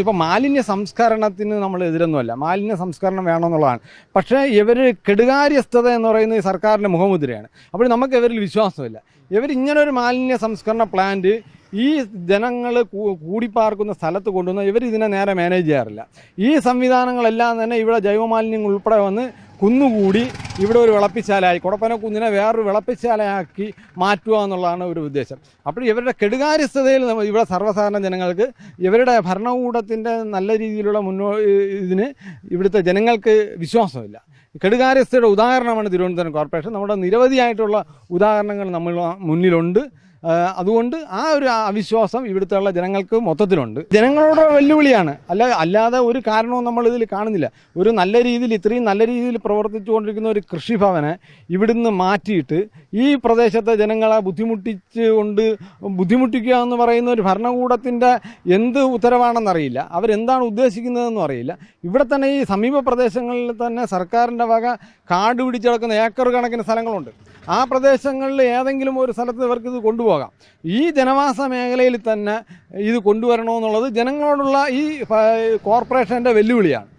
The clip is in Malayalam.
ഇപ്പോൾ മാലിന്യ സംസ്കരണത്തിന് നമ്മൾ എതിരൊന്നുമല്ല. മാലിന്യ സംസ്കരണം വേണമെന്നുള്ളതാണ്. പക്ഷേ ഇവർ കെടുകാര്യസ്ഥത എന്ന് പറയുന്നത് ഈ സർക്കാരിന്റെ മുഖമുദ്രയാണ്. അപ്പോൾ നമുക്ക് ഇവരിൽ വിശ്വാസമില്ല. ഇവർ ഒരു മാലിന്യ സംസ്കരണ പ്ലാന്റ് ഈ ജനങ്ങൾ കൂടിപ്പാർക്കുന്ന സ്ഥലത്ത് കൊണ്ടുവന്ന് ഇവർ ഇതിനെ നേരെ മാനേജ് ചെയ്യാറില്ല. ഈ സംവിധാനങ്ങളെല്ലാം തന്നെ ഇവിടെ ജൈവമാലിന്യങ്ങൾ ഉൾപ്പെടെ വന്ന് കുന്നുകൂടി ഇവിടെ ഒരു വിളപ്പിശാലയായി കുടപ്പന കുന്നിനെ വേറൊരു വിളപ്പിശാലയാക്കി മാറ്റുക എന്നുള്ളതാണ് ഒരു ഉദ്ദേശം. അപ്പോൾ ഇവരുടെ കെടുകാര്യസ്ഥതയിൽ ഇവിടെ സർവസാധാരണ ജനങ്ങൾക്ക് ഇവരുടെ ഭരണകൂടത്തിന്റെ നല്ല രീതിയിലുള്ള മുന്നോ ഇതിന് ഇവിടുത്തെ ജനങ്ങൾക്ക് വിശ്വാസമില്ല. കെടുകാര്യസ്ഥയുടെ ഉദാഹരണമാണ് തിരുവനന്തപുരം കോർപ്പറേഷൻ. നമ്മുടെ നിരവധിയായിട്ടുള്ള ഉദാഹരണങ്ങൾ നമ്മൾ മുന്നിലുണ്ട്. അതുകൊണ്ട് ആ ഒരു അവിശ്വാസം ഇവിടുത്തെ ജനങ്ങൾക്ക് മൊത്തത്തിലുണ്ട്. ജനങ്ങളോട് വെല്ലുവിളിയാണ്. അല്ല അല്ലാതെ ഒരു കാരണവും നമ്മൾ ഇതിൽ കാണുന്നില്ല. ഒരു നല്ല രീതിയിൽ ഇത്രയും നല്ല രീതിയിൽ പ്രവർത്തിച്ചുകൊണ്ടിരിക്കുന്ന ഒരു കൃഷിഭവനെ ഇവിടുന്ന് മാറ്റിയിട്ട് ഈ പ്രദേശത്തെ ജനങ്ങളെ ബുദ്ധിമുട്ടിച്ചുകൊണ്ട് ബുദ്ധിമുട്ടിക്കുക എന്ന് പറയുന്ന ഒരു ഭരണകൂടത്തിന്റെ എന്ത് ഉത്തരവാണെന്നറിയില്ല. അവരെന്താണ് ഉദ്ദേശിക്കുന്നതെന്നും അറിയില്ല. ഇവിടെ തന്നെ ഈ സമീപ പ്രദേശങ്ങളിൽ തന്നെ സർക്കാരിന്റെ വക കാട് പിടിച്ച് കിടക്കുന്ന ഏക്കർ കണക്കിന് സ്ഥലങ്ങളുണ്ട്. ആ പ്രദേശങ്ങളിൽ ഏതെങ്കിലും ഒരു സ്ഥലത്ത് ഇവർക്ക് ഇത് കൊണ്ടുപോകാം. ഈ ജനവാസ മേഖലയിൽ തന്നെ ഇത് കൊണ്ടുവരണമെന്നുള്ളത് ജനങ്ങളോടുള്ള ഈ കോർപ്പറേഷന്റെ വെല്ലുവിളിയാണ്.